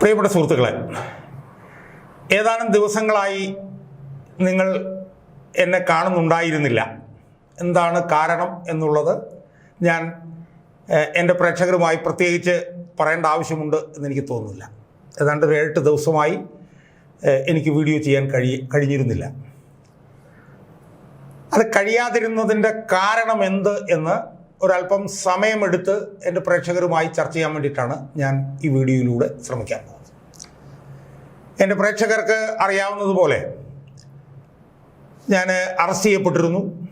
പ്രിയപ്പെട്ട സുഹൃത്തുക്കളെ ഏതാനും ദിവസങ്ങളായി നിങ്ങൾ എന്നെ കാണുന്നുണ്ടായിരുന്നില്ല. എന്താണ് കാരണം എന്നുള്ളത് ഞാൻ എന്റെ പ്രേക്ഷകരുമായി പ്രത്യേകിച്ച് പറയേണ്ട ആവശ്യമുണ്ട് എന്നെനിക്ക് തോന്നുന്നില്ല. ഏതാണ്ട് ഒരു ഏഴെട്ട് ദിവസമായി എനിക്ക് വീഡിയോ ചെയ്യാൻ കഴി കഴിഞ്ഞിരുന്നില്ല. അത് കഴിയാതിരുന്നതിന്റെ കാരണം എന്ത് എന്ന് ഒരല്പം സമയമെടുത്ത് എന്റെ പ്രേക്ഷകരുമായി ചർച്ച ചെയ്യാൻ വേണ്ടിയിട്ടാണ് ഞാൻ ഈ വീഡിയോയിലൂടെ ശ്രമിക്കാൻ പോകുന്നത്. എന്റെ പ്രേക്ഷകർക്ക് അറിയാവുന്നതുപോലെ ഞാൻ അറസ്റ്റ് ചെയ്യപ്പെട്ടിരുന്നു.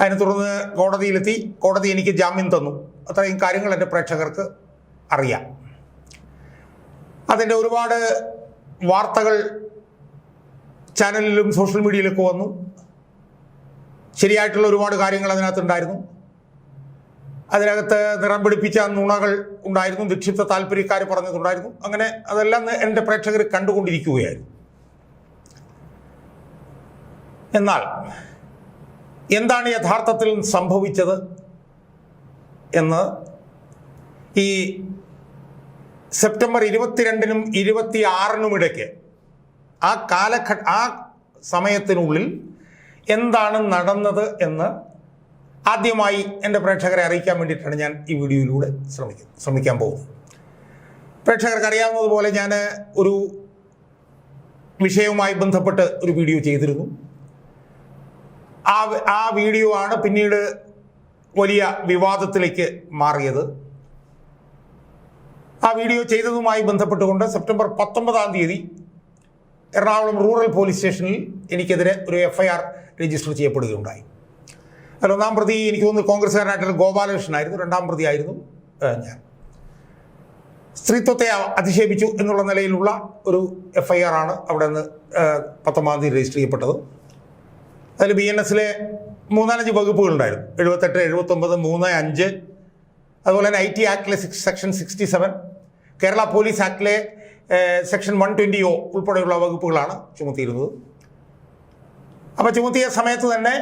അതിനെ തുടർന്ന് കോടതിയിലെത്തി. കോടതി എനിക്ക് ജാമ്യം തന്നു. അത്രയും കാര്യങ്ങൾ എന്റെ പ്രേക്ഷകർക്ക് അറിയാം. അതിന്റെ ഒരുപാട് വാർത്തകൾ ചാനലിലും സോഷ്യൽ മീഡിയയിലൊക്കെ വന്നു. ശരിയായിട്ടുള്ള ഒരുപാട് കാര്യങ്ങൾ അതിനകത്തുണ്ടായിരുന്നു. അതിനകത്ത് നിറം പിടിപ്പിച്ച നുണകൾ ഉണ്ടായിരുന്നു. വിക്ഷിപ്ത താല്പര്യക്കാർ പറഞ്ഞതുണ്ടായിരുന്നു അങ്ങനെ അതെല്ലാം എന്റെ പ്രേക്ഷകർ കണ്ടുകൊണ്ടിരിക്കുകയായിരുന്നു. എന്നാൽ എന്താണ് യഥാർത്ഥത്തിൽ സംഭവിച്ചത് എന്ന് ഈ സെപ്റ്റംബർ ഇരുപത്തിരണ്ടിനും ഇരുപത്തി ആറിനും ഇടയ്ക്ക് ആ കാലഘട്ട ആ സമയത്തിനുള്ളിൽ എന്താണ് നടന്നത് എന്ന് ആദ്യമായി എന്റെ പ്രേക്ഷകരെ അറിയിക്കാൻ വേണ്ടിയിട്ടാണ് ഞാൻ ഈ വീഡിയോയിലൂടെ ശ്രമിക്കുന്നത് ശ്രമിക്കാൻ പോകുന്നത്. പ്രേക്ഷകർക്ക് അറിയാവുന്നതുപോലെ ഞാൻ ഒരു വിഷയവുമായി ബന്ധപ്പെട്ട് ഒരു വീഡിയോ ചെയ്തിരുന്നു. ആ ആ വീഡിയോ ആണ് പിന്നീട് വലിയ വിവാദത്തിലേക്ക് മാറിയത്. ആ വീഡിയോ ചെയ്തതുമായി ബന്ധപ്പെട്ടുകൊണ്ട് സെപ്റ്റംബർ പത്തൊമ്പതാം തീയതി എറണാകുളം റൂറൽ പോലീസ് സ്റ്റേഷനിൽ എനിക്കെതിരെ ഒരു എഫ് ഐ ആർ രജിസ്റ്റർ ചെയ്യപ്പെടുകയുണ്ടായി. അതിൽ ഒന്നാം പ്രതി എനിക്ക് തോന്നുന്നു കോൺഗ്രസ്സുകാരനായിട്ടുള്ള ഗോപാലകൃഷ്ണനായിരുന്നു. രണ്ടാം പ്രതി ആയിരുന്നു ഞാൻ. സ്ത്രീത്വത്തെ അധിക്ഷേപിച്ചു എന്നുള്ള നിലയിലുള്ള ഒരു എഫ് ഐ ആർ ആണ് അവിടെ നിന്ന് പത്തൊമ്പതാം തീയതി രജിസ്റ്റർ ചെയ്യപ്പെട്ടത്. അതിൽ ബി എൻ എസിലെ മൂന്നാലഞ്ച് വകുപ്പുകളുണ്ടായിരുന്നു. എഴുപത്തെട്ട് എഴുപത്തൊമ്പത് മൂന്ന് അഞ്ച്. അതുപോലെ തന്നെ I T ആക്ടിലെ section sixty seven. Kerala police ആക്ടിലെ section one twenty O ഉൾപ്പെടെയുള്ള വകുപ്പുകളാണ് ചുമത്തിയിരുന്നത്. അപ്പോൾ ചുമത്തിയ സമയത്ത് തന്നെ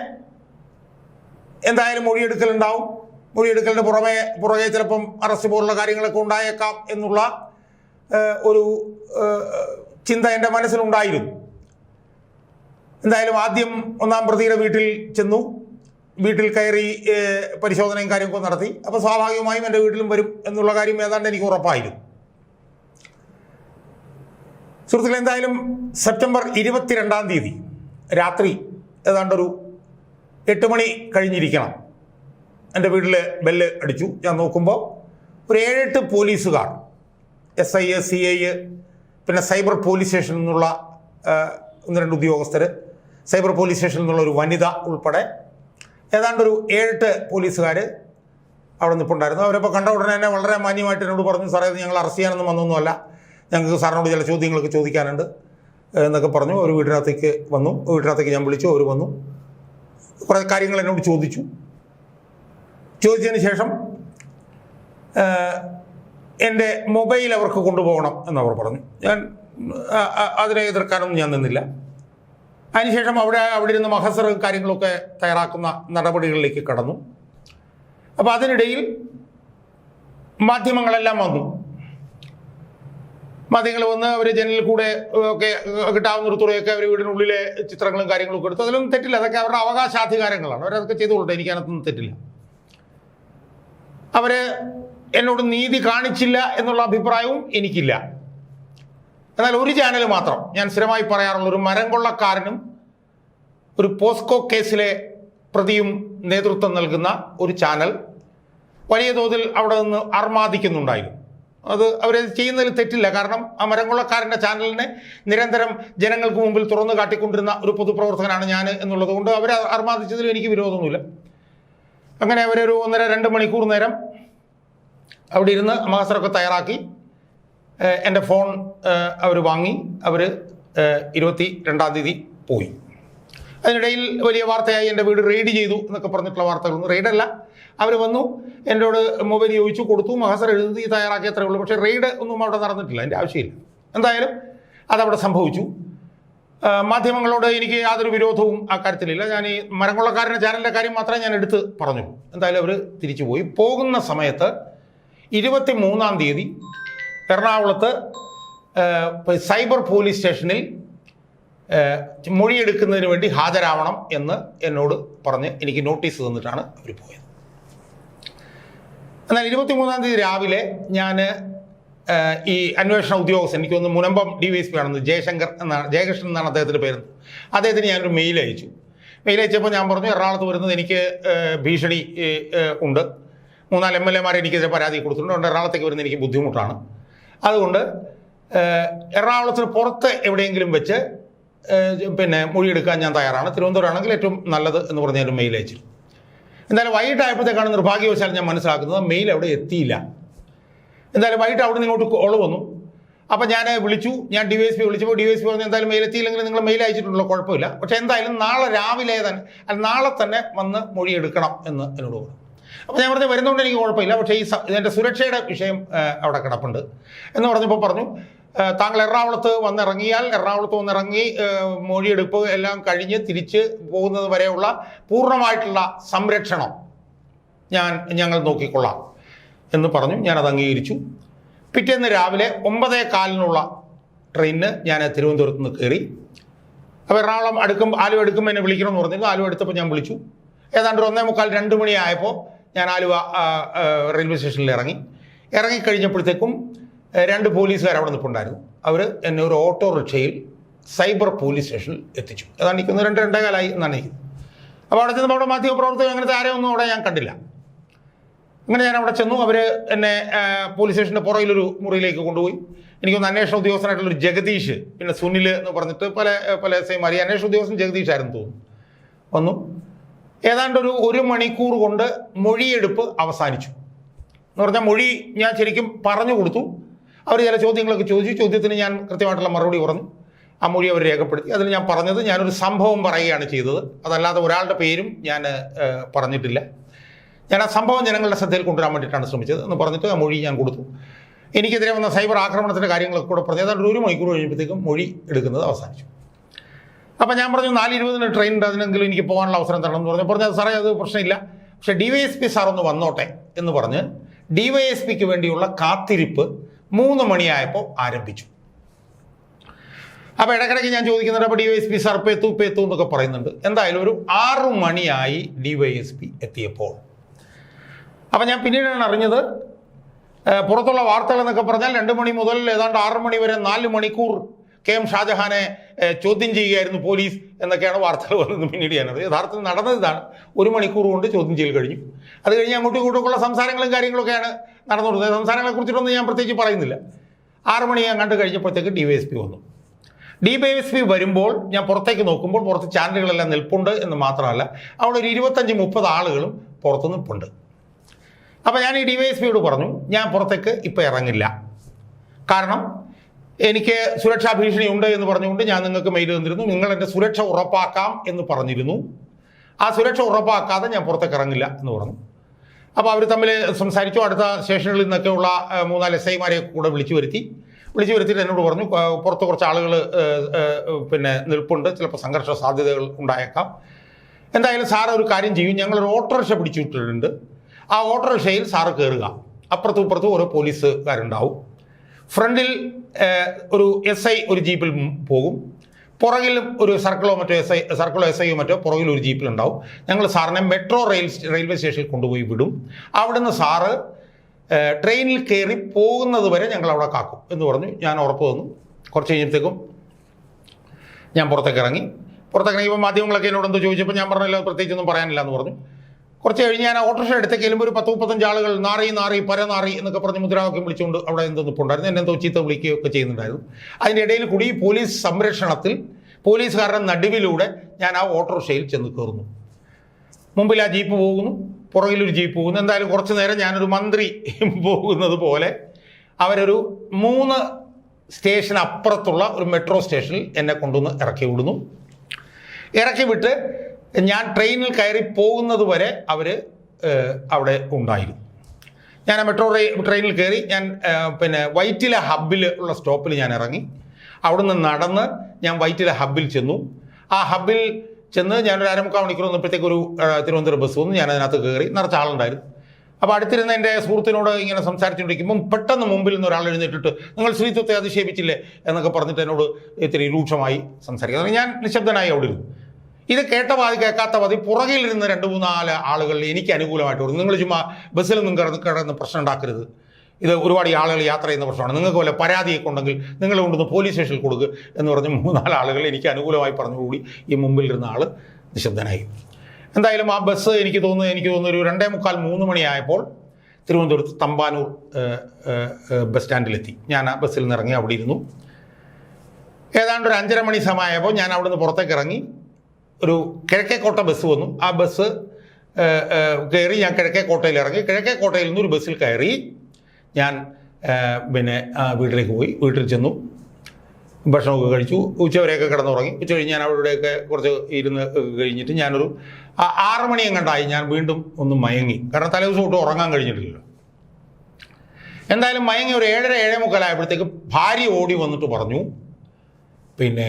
എന്തായാലും മൊഴിയെടുക്കലുണ്ടാവും. മൊഴിയെടുക്കലിന് പുറമെ പുറകെ ചിലപ്പം അറസ്റ്റ് പോലുള്ള കാര്യങ്ങളൊക്കെ ഉണ്ടായേക്കാം എന്നുള്ള ഒരു ചിന്ത എന്റെ മനസ്സിലുണ്ടായിരുന്നു. എന്തായാലും ആദ്യം ഒന്നാം പ്രതിയുടെ വീട്ടിൽ ചെന്നു. വീട്ടിൽ കയറി പരിശോധനയും കാര്യമൊക്കെ നടത്തി. അപ്പോൾ സ്വാഭാവികമായും എന്റെ വീട്ടിലും വരും എന്നുള്ള കാര്യം ഏതാണ്ട് എനിക്ക് ഉറപ്പായിരുന്നു. സുഹൃത്തുക്കളെ എന്തായാലും സെപ്റ്റംബർ ഇരുപത്തിരണ്ടാം തീയതി രാത്രി ഏതാണ്ടൊരു എട്ട് മണി കഴിഞ്ഞിരിക്കണം. എന്റെ വീട്ടിൽ ബെല്ല് അടിച്ചു. ഞാൻ നോക്കുമ്പോൾ ഒരു ഏഴെട്ട് പോലീസുകാർ എസ് ഐ സി ഐ പിന്നെ സൈബർ പോലീസ് സ്റ്റേഷനിൽ നിന്നുള്ള ഒന്ന് രണ്ട് ഉദ്യോഗസ്ഥർ സൈബർ പോലീസ് സ്റ്റേഷനിൽ നിന്നുള്ള ഒരു വനിത ഉൾപ്പെടെ ഏതാണ്ടൊരു ഏഴെട്ട് പോലീസുകാർ അവിടെ നിൽപ്പുണ്ടായിരുന്നു അവരപ്പോൾ കണ്ട ഉടനെ തന്നെ വളരെ മാന്യമായിട്ട് എന്നോട് പറഞ്ഞു സാറേ ഞങ്ങൾ അറസ്റ്റ് ചെയ്യാനൊന്നും വന്നൊന്നുമല്ല. ഞങ്ങൾക്ക് സാറിനോട് ചില ചോദ്യങ്ങളൊക്കെ ചോദിക്കാനുണ്ട്. എന്നൊക്കെ പറഞ്ഞു. ഒരു വീട്ടിനകത്തേക്ക് വന്നു. വീട്ടിനകത്തേക്ക് ഞാൻ വിളിച്ചു. അവർ വന്നു. കുറേ കാര്യങ്ങൾ എന്നോട് ചോദിച്ചു. ചോദിച്ചതിന് ശേഷം എന്റെ മൊബൈൽ അവർക്ക് കൊണ്ടുപോകണം എന്നവർ പറഞ്ഞു. ഞാൻ അതിനെ എതിർക്കാനൊന്നും ഞാൻ നിന്നില്ല. അതിനുശേഷം അവിടെ അവിടെ ഇരുന്ന് മഹസർ കാര്യങ്ങളൊക്കെ തയ്യാറാക്കുന്ന നടപടികളിലേക്ക് കടന്നു. അപ്പോൾ അതിനിടയിൽ മാധ്യമങ്ങളെല്ലാം വന്നു. മാധ്യമങ്ങൾ വന്ന് അവർ ജനലിൽ കൂടെ ഒക്കെ കിട്ടാവുന്ന ഒരു തുറയൊക്കെ അവർ വീടിനുള്ളിലെ ചിത്രങ്ങളും കാര്യങ്ങളും ഒക്കെ എടുത്തു. അതിലൊന്നും തെറ്റില്ല. അതൊക്കെ അവരുടെ അവകാശാധികാരങ്ങളാണ്. അവരതൊക്കെ ചെയ്തുകൊള്ളട്ടെ എനിക്കതിനകത്തൊന്നും തെറ്റില്ല. അവർ എന്നോട് നീതി കാണിച്ചില്ല എന്നുള്ള അഭിപ്രായവും എനിക്കില്ല. എന്നാൽ ഒരു ചാനൽ മാത്രം ഞാൻ സ്ഥിരമായി പറയാറുള്ള ഒരു മരം കൊള്ളക്കാരനും ഒരു പോസ്കോ കേസിലെ പ്രതിയും നേതൃത്വം നൽകുന്ന ഒരു ചാനൽ വലിയ തോതിൽ അവിടെ നിന്ന് അർമാദിക്കുന്നുണ്ടായിരുന്നു. അത് അവർ ചെയ്യുന്നതിൽ തെറ്റില്ല. കാരണം ആ മരംകൊള്ളക്കാരന്റെ ചാനലിനെ നിരന്തരം ജനങ്ങൾക്ക് മുമ്പിൽ തുറന്നു കാട്ടിക്കൊണ്ടിരുന്ന ഒരു പൊതുപ്രവർത്തകനാണ് ഞാൻ എന്നുള്ളത് കൊണ്ട് അവരെ അർമാദിച്ചതിൽ എനിക്ക് വിരോധമൊന്നുമില്ല. അങ്ങനെ അവരൊരു ഒന്നര രണ്ട് മണിക്കൂർ നേരം അവിടെ ഇരുന്ന് മാസ്റ്ററൊക്കെ തയ്യാറാക്കി എന്റെ ഫോൺ അവർ വാങ്ങി അവർ ഇരുപത്തി രണ്ടാം തീയതി പോയി. അതിനിടയിൽ വലിയ വാർത്തയായി എന്റെ വീട് റെയ്ഡ് ചെയ്തു എന്നൊക്കെ പറഞ്ഞിട്ടുള്ള വാർത്തകളൊന്നും റെയ്ഡല്ല. അവർ വന്നു എന്നോട് മൊബൈൽ ചോദിച്ചു കൊടുത്തു മഹസർ എഴുതി തയ്യാറാക്കി അത്രേ ഉള്ളൂ. പക്ഷേ റെയ്ഡ് ഒന്നും അവിടെ നടന്നിട്ടില്ല എന്റെ ആവശ്യമില്ല. എന്തായാലും അതവിടെ സംഭവിച്ചു. മാധ്യമങ്ങളോട് എനിക്ക് യാതൊരു വിരോധവും ആ കാര്യത്തിലില്ല. ഞാൻ ഈ മരംകൊള്ളക്കാരന്റെ ചാനലിന്റെ കാര്യം മാത്രമേ ഞാൻ എടുത്ത് പറഞ്ഞു. എന്തായാലും അവർ തിരിച്ചു പോയി. പോകുന്ന സമയത്ത് ഇരുപത്തി മൂന്നാം തീയതി എറണാകുളത്ത് സൈബർ പോലീസ് സ്റ്റേഷനിൽ മൊഴിയെടുക്കുന്നതിന് വേണ്ടി ഹാജരാവണം എന്ന് എന്നോട് പറഞ്ഞ് എനിക്ക് നോട്ടീസ് തന്നിട്ടാണ് അവർ പോയത്. എന്നാൽ ഇരുപത്തിമൂന്നാം തീയതി രാവിലെ ഞാൻ ഈ അന്വേഷണ ഉദ്യോഗസ്ഥൻ എനിക്കൊന്ന് Munambam D Y S P ആണെന്ന് ജയശങ്കർ എന്നാണ് ജയകൃഷ്ണൻ എന്നാണ് അദ്ദേഹത്തിന്റെ പേര്. അദ്ദേഹത്തിന് ഞാനൊരു മെയിൽ അയച്ചു. മെയിൽ അയച്ചപ്പോൾ ഞാൻ പറഞ്ഞു എറണാകുളത്ത് വരുന്നത് എനിക്ക് ഭീഷണി ഉണ്ട്. മൂന്നാൽ എം എൽ എമാരെ എനിക്കെതിരെ പരാതി കൊടുത്തിട്ടുണ്ട്. അതുകൊണ്ട് എറണാകുളത്തേക്ക് വരുന്നത് എനിക്ക് ബുദ്ധിമുട്ടാണ്. അതുകൊണ്ട് എറണാകുളത്തിന് പുറത്ത് എവിടെയെങ്കിലും വെച്ച് പിന്നെ മൊഴിയെടുക്കാൻ ഞാൻ തയ്യാറാണ്. തിരുവനന്തപുരം ആണെങ്കിൽ ഏറ്റവും നല്ലത് എന്ന് പറഞ്ഞ് ഞാൻ മെയിൽ അയച്ചു. എന്തായാലും വൈകിട്ടായപ്പോഴത്തേക്കാണ് നിർഭാഗ്യവശാൽ ഞാൻ മനസ്സിലാക്കുന്നത് മെയിൽ അവിടെ എത്തിയില്ല. എന്തായാലും വൈകിട്ട് അവിടെ നിന്ന് ഇങ്ങോട്ട് കോൾ വന്നു. അപ്പം ഞാൻ വിളിച്ചു. ഞാൻ ഡി വൈ എസ് പി വിളിച്ചപ്പോൾ ഡി വൈ എസ് പി പറഞ്ഞു എന്തായാലും മെയിൽ എത്തിയില്ലെങ്കിൽ നിങ്ങൾ മെയിൽ അയച്ചിട്ടുണ്ടല്ലോ കുഴപ്പമില്ല. പക്ഷേ എന്തായാലും നാളെ രാവിലെ തന്നെ അല്ല നാളെ തന്നെ വന്ന് മൊഴി എടുക്കണം എന്ന് എന്നോട് പറഞ്ഞു. അപ്പോൾ ഞാൻ പറഞ്ഞു വരുന്നതുകൊണ്ട് എനിക്ക് കുഴപ്പമില്ല. പക്ഷേ ഈ ഇതിന്റെ സുരക്ഷയുടെ വിഷയം അവിടെ കിടപ്പുണ്ട്. എന്ന് പറഞ്ഞപ്പോൾ പറഞ്ഞു താങ്കൾ എറണാകുളത്ത് വന്നിറങ്ങിയാൽ എറണാകുളത്ത് വന്നിറങ്ങി മൊഴിയെടുപ്പ് എല്ലാം കഴിഞ്ഞ് തിരിച്ച് പോകുന്നത് വരെയുള്ള പൂർണമായിട്ടുള്ള സംരക്ഷണം ഞാൻ ഞങ്ങൾ നോക്കിക്കൊള്ളാം എന്ന് പറഞ്ഞു. ഞാൻ ഞാനത് അംഗീകരിച്ചു. പിറ്റേന്ന് രാവിലെ ഒമ്പതേ കാലിനുള്ള ട്രെയിനിന് ഞാൻ തിരുവനന്തപുരത്ത് നിന്ന് കയറി. അപ്പോൾ എറണാകുളം അടുക്കും ആലുവ എടുക്കുമ്പോൾ എന്നെ വിളിക്കണമെന്ന് പറഞ്ഞിരുന്നു. ആലുവ എടുത്തപ്പോൾ ഞാൻ വിളിച്ചു. ഏതാണ്ട് ഒന്നേ മുക്കാൽ രണ്ട് മണിയായപ്പോൾ ഞാൻ ആലുവ റെയിൽവേ സ്റ്റേഷനിൽ ഇറങ്ങി. ഇറങ്ങിക്കഴിഞ്ഞപ്പോഴത്തേക്കും രണ്ട് പോലീസുകാർ അവിടെ നിൽപ്പുണ്ടായിരുന്നു അവർ എന്നെ ഒരു ഓട്ടോറിക്ഷയിൽ സൈബർ പോലീസ് സ്റ്റേഷനിൽ എത്തിച്ചു. അതാണ് നിൽക്കുന്നത്. രണ്ട് രണ്ടേ കാലമായി എന്നാണ് എനിക്ക് അപ്പോൾ അവിടെ ചെന്നപ്പോൾ അവിടെ മാധ്യമപ്രവർത്തകർ അങ്ങനത്തെ ആരെയൊന്നും അവിടെ ഞാൻ കണ്ടില്ല. അങ്ങനെ ഞാൻ അവിടെ ചെന്നു. അവർ എന്നെ പോലീസ് സ്റ്റേഷന്റെ പുറയിലൊരു മുറിയിലേക്ക് കൊണ്ടുപോയി. എനിക്കൊന്ന് അന്വേഷണ ഉദ്യോഗസ്ഥനായിട്ടുള്ള ഒരു ജഗദീഷ് പിന്നെ സുനിൽ എന്ന് പറഞ്ഞിട്ട് പല പല എസ് ഐമാർ അന്വേഷണ ഉദ്യോഗസ്ഥൻ ജഗദീഷ് ആയിരുന്നു തോന്നുന്നു. വന്നു. ഏതാണ്ട് ഒരു ഒരു മണിക്കൂർ കൊണ്ട് മൊഴിയെടുപ്പ് അവസാനിച്ചു. എന്ന് പറഞ്ഞാൽ മൊഴി ഞാൻ ശരിക്കും പറഞ്ഞു കൊടുത്തു. അവർ ചില ചോദ്യങ്ങളൊക്കെ ചോദിച്ചു. ചോദ്യത്തിന് ഞാൻ കൃത്യമായിട്ടുള്ള മറുപടി പറഞ്ഞു. ആ മൊഴി അവർ രേഖപ്പെടുത്തി. അതിൽ ഞാൻ പറഞ്ഞത് ഞാനൊരു സംഭവം പറയുകയാണ് ചെയ്തത്. അതല്ലാതെ ഒരാളുടെ പേരും ഞാൻ പറഞ്ഞിട്ടില്ല. ഞാൻ ആ സംഭവം ജനങ്ങളുടെ ശ്രദ്ധയിൽ കൊണ്ടുവരാൻ വേണ്ടിയിട്ടാണ് ശ്രമിച്ചത് എന്ന് പറഞ്ഞിട്ട് ആ മൊഴി ഞാൻ കൊടുത്തു. എനിക്കെതിരെ വന്ന സൈബർ ആക്രമണത്തിന്റെ കാര്യങ്ങളൊക്കെ കൂടെ പറഞ്ഞു ഏതാണ്ട് ഒരു മണിക്കൂർ കഴിയുമ്പോഴത്തേക്കും മൊഴി എടുക്കുന്നത് അവസാനിച്ചു. അപ്പം ഞാൻ പറഞ്ഞു നാല് ഇരുപതിന് ട്രെയിൻ ഉണ്ട്. അതിനെങ്കിലും എനിക്ക് പോകാനുള്ള അവസരം തരണം എന്ന് പറഞ്ഞു. പറഞ്ഞു സാറേ അത് പ്രശ്നമില്ല. പക്ഷേ D Y S P sir ഒന്ന് വന്നോട്ടെ എന്ന് പറഞ്ഞ് ഡി വൈ എസ് പിക്ക് വേണ്ടിയുള്ള കാത്തിരിപ്പ് മൂന്ന് മണിയായപ്പോൾ ആരംഭിച്ചു. അപ്പോൾ ഇടയ്ക്കിടയ്ക്ക് ഞാൻ ചോദിക്കുന്നുണ്ട് അപ്പോൾ D Y S P sir പേത്തു പേത്തു എന്നൊക്കെ പറയുന്നുണ്ട്. എന്തായാലും ഒരു ആറു മണിയായി ഡി വൈ എസ് പി എത്തിയപ്പോൾ. അപ്പം ഞാൻ പിന്നീടാണ് അറിഞ്ഞത് പുറത്തുള്ള വാർത്തകൾ എന്നൊക്കെ പറഞ്ഞാൽ രണ്ട് മണി മുതൽ ഏതാണ്ട് ആറ് മണി വരെ നാല് മണിക്കൂർ കെ എം ഷാജഹാനെ ചോദ്യം ചെയ്യുകയായിരുന്നു പോലീസ് എന്നൊക്കെയാണ് വാർത്തകൾ വന്നത് പിന്നീട് ഞാനത്. യഥാർത്ഥത്തിൽ നടന്നത് ഇതാണ്. ഒരു മണിക്കൂർ കൊണ്ട് ചോദ്യം ചെയ്യൽ കഴിഞ്ഞു. അത് കഴിഞ്ഞ് അങ്ങോട്ടും ഇങ്ങോട്ടുമൊക്കെയുള്ള സംസാരങ്ങളും കാര്യങ്ങളൊക്കെയാണ് നടന്നുകൊടുത്തത് സംസാരങ്ങളെ കുറിച്ചിട്ടൊന്നും ഞാൻ പ്രത്യേകിച്ച് പറയുന്നില്ല. ആറ് മണി കണ്ടു കഴിഞ്ഞപ്പോഴത്തേക്ക് ഡി വൈ എസ് പി വന്നു. ഡി വൈ എസ് പി വരുമ്പോൾ ഞാൻ പുറത്തേക്ക് നോക്കുമ്പോൾ പുറത്ത് ചാനലുകളെല്ലാം നിൽപ്പുണ്ട് എന്ന് മാത്രമല്ല അവിടെ ഒരു ഇരുപത്തഞ്ച് മുപ്പത് ആളുകളും പുറത്ത് നിൽപ്പുണ്ട്. അപ്പോൾ ഞാൻ ഈ ഡി വൈ എസ് പിയോട് പറഞ്ഞു ഞാൻ പുറത്തേക്ക് ഇപ്പോൾ ഇറങ്ങില്ല. കാരണം എനിക്ക് സുരക്ഷാ ഭീഷണി ഉണ്ട് എന്ന് പറഞ്ഞുകൊണ്ട് ഞാൻ നിങ്ങൾക്ക് മെയിൽ തന്നിരുന്നു. നിങ്ങൾ എന്റെ സുരക്ഷ ഉറപ്പാക്കാം എന്ന് പറഞ്ഞിരുന്നു. ആ സുരക്ഷ ഉറപ്പാക്കാതെ ഞാൻ പുറത്തേക്ക് ഇറങ്ങില്ല എന്ന് പറഞ്ഞു. അപ്പോൾ അവർ തമ്മിൽ സംസാരിച്ചു. അടുത്ത സ്റ്റേഷനുകളിൽ നിന്നൊക്കെയുള്ള മൂന്നാൽ എസ് ഐമാരെ കൂടെ വിളിച്ചു വരുത്തി. വിളിച്ചു വരുത്തിയിട്ട് എന്നോട് പറഞ്ഞു പുറത്ത് കുറച്ച് ആളുകൾ പിന്നെ നിൽപ്പുണ്ട്. ചിലപ്പോൾ സംഘർഷ സാധ്യതകൾ ഉണ്ടായേക്കാം. എന്തായാലും സാർ ഒരു കാര്യം ചെയ്യും. ഞങ്ങളൊരു ഓട്ടോറിക്ഷ പിടിച്ചിട്ടുണ്ട്. ആ ഓട്ടോറിക്ഷയിൽ സാറ് കയറുക അപ്പുറത്തും ഇപ്പുറത്തും ഓരോ പോലീസുകാരുണ്ടാവും. ഫ്രണ്ടിൽ ഒരു എസ് ഐ ഒരു ജീപ്പിൽ പോകും. പുറകിലും ഒരു സർക്കിളോ മറ്റോ എസ് ഐ സർക്കിളോ എസ് ഐയോ മറ്റോ പുറകിൽ ഒരു ജീപ്പിലുണ്ടാവും ഞങ്ങൾ സാറിനെ മെട്രോ റെയിൽ റെയിൽവേ സ്റ്റേഷനിൽ കൊണ്ടുപോയി വിടും. അവിടുന്ന് സാറ് ട്രെയിനിൽ കയറി പോകുന്നത് വരെ ഞങ്ങൾ അവിടെ കാക്കും എന്ന് പറഞ്ഞു. ഞാൻ ഉറപ്പ് തന്നു. കുറച്ച് കഴിഞ്ഞപ്പോഴത്തേക്കും ഞാൻ പുറത്തേക്ക് ഇറങ്ങി. പുറത്തേക്ക് ഇറങ്ങിയപ്പോൾ മാധ്യമങ്ങളൊക്കെ എന്നോട് എന്തോ ചോദിച്ചപ്പോൾ ഞാൻ പറഞ്ഞല്ലോ പ്രത്യേകിച്ചൊന്നും പറയാനില്ല എന്ന് പറഞ്ഞു. കുറച്ച് കഴിഞ്ഞ് ഞാൻ ഓട്ടോറിക്ഷ ചെല്ലുമ്പോൾ ഒരു പത്ത് മുപ്പത്തഞ്ച് ആളുകൾ നാറി നാറി പരനാറി എന്നൊക്കെ പറഞ്ഞ് മുദ്രാവാക്യം വിളിച്ചുകൊണ്ട് അവിടെ എന്തോ നിൽപ്പുണ്ടായിരുന്നു എന്നെ എന്തോ ചീത്ത വിളിക്കുകയൊക്കെ ചെയ്യുന്നുണ്ടായിരുന്നു. അതിന്റെ ഇടയിൽ കൂടി പോലീസ് സംരക്ഷണത്തിൽ പോലീസുകാരുടെ നടുവിലൂടെ ഞാൻ ആ ഓട്ടോറിക്ഷയിൽ ചെന്ന് കയറുന്നു. മുമ്പിൽ ആ ജീപ്പ് പോകുന്നു പുറകിലൊരു ജീപ്പ് പോകുന്നു. എന്തായാലും കുറച്ച് നേരം ഞാനൊരു മന്ത്രി പോകുന്നത് പോലെ അവരൊരു മൂന്ന് സ്റ്റേഷൻ അപ്പുറത്തുള്ള ഒരു മെട്രോ സ്റ്റേഷനിൽ എന്നെ കൊണ്ടുവന്ന് ഇറക്കി വിടുന്നു. ഇറക്കി വിട്ട് ഞാൻ ട്രെയിനിൽ കയറി പോകുന്നത് വരെ അവർ അവിടെ ഉണ്ടായിരുന്നു. ഞാൻ മെട്രോ ട്രെയിനിൽ കയറി ഞാൻ പിന്നെ വൈറ്റില ഹബ്ബിൽ ഉള്ള സ്റ്റോപ്പിൽ ഞാൻ ഇറങ്ങി. അവിടുന്ന് നടന്ന് ഞാൻ വൈറ്റില ഹബ്ബിൽ ചെന്നു. ആ ഹബ്ബിൽ ചെന്ന് ഞാനൊരു അരമുക്കാൽ മണിക്കൂർ വന്നപ്പോഴത്തേക്ക് ഒരു തിരുവനന്തപുരം ബസ് വന്നു. ഞാൻ അതിനകത്ത് കയറി. നിറച്ച ആളുണ്ടായിരുന്നു. അപ്പോൾ അടുത്തിരുന്ന എന്റെ സുഹൃത്തിനോട് ഇങ്ങനെ സംസാരിച്ചുകൊണ്ടിരിക്കുമ്പം പെട്ടെന്ന് മുമ്പിൽ നിന്ന് ഒരാൾ എഴുന്നേറ്റിട്ട് നിങ്ങൾ സ്ത്രീത്വത്തെ അധിക്ഷേപിച്ചില്ലേ? എന്നൊക്കെ പറഞ്ഞിട്ട് എന്നോട് ഇത്തിരി രൂക്ഷമായി സംസാരിക്കുന്നത് ഞാൻ നിശബ്ദനായി അവിടെ ഇരുന്നു. ഇത് കേട്ട പാതി കേൾക്കാത്ത പാതി പുറകിലിരുന്ന് രണ്ട് മൂന്നാൽ നാല് ആളുകൾ എനിക്ക് അനുകൂലമായിട്ട് വരും നിങ്ങൾ ചുമ്മാ ബസ്സിലൊന്നും കിടന്ന് കിടന്ന് പ്രശ്നം ഉണ്ടാക്കരുത്. ഇത് ഒരുപാട് ആളുകൾ യാത്ര ചെയ്യുന്ന പ്രശ്നമാണ്. നിങ്ങൾക്ക് വല്ല പരാതിയൊക്കെ ഉണ്ടെങ്കിൽ നിങ്ങൾ കൊണ്ടുവന്ന് പോലീസ് സ്റ്റേഷനിൽ കൊടുക്കുക എന്ന് പറഞ്ഞ് മൂന്നാൽ ആളുകൾ എനിക്ക് അനുകൂലമായി പറഞ്ഞുകൂടി ഈ മുമ്പിലിരുന്ന ആൾ നിശബ്ദനായി. എന്തായാലും ആ ബസ് എനിക്ക് തോന്നുന്നു എനിക്ക് തോന്നുന്നു ഒരു രണ്ടേ മുക്കാൽ മൂന്ന് മണിയായപ്പോൾ തിരുവനന്തപുരത്ത് തമ്പാനൂർ ബസ് സ്റ്റാൻഡിലെത്തി. ഞാൻ ആ ബസ്സിൽ നിന്ന് ഇറങ്ങി അവിടെ ഇരുന്നു. ഏതാണ്ട് ഒരു അഞ്ചര മണി സമയമായപ്പോൾ ഞാൻ അവിടുന്ന് പുറത്തേക്ക് ഇറങ്ങി. ഒരു കിഴക്കേക്കോട്ട ബസ് വന്നു. ആ ബസ് കയറി ഞാൻ കിഴക്കേക്കോട്ടയിൽ ഇറങ്ങി കിഴക്കേക്കോട്ടയിൽ നിന്ന് ഒരു ബസ്സിൽ കയറി ഞാൻ പിന്നെ വീട്ടിലേക്ക് പോയി. വീട്ടിൽ ചെന്നു. ഭക്ഷണമൊക്കെ കഴിച്ചു. ഉച്ചവരെയൊക്കെ കിടന്നുറങ്ങി. ഉച്ച കഴിഞ്ഞ് ഞാൻ അവിടെയൊക്കെ കുറച്ച് ഇരുന്ന് കഴിഞ്ഞിട്ട് ഞാനൊരു ആറ് മണി കണ്ടായി ഞാൻ വീണ്ടും ഒന്ന് മയങ്ങി. കാരണം തലേദിവസം തൊട്ട് ഉറങ്ങാൻ കഴിഞ്ഞിട്ടില്ലല്ലോ. എന്തായാലും മയങ്ങി ഒരു ഏഴര ഏഴേ മുക്കാലായപ്പോഴത്തേക്ക് ഭാര്യ ഓടി വന്നിട്ട് പറഞ്ഞു പിന്നെ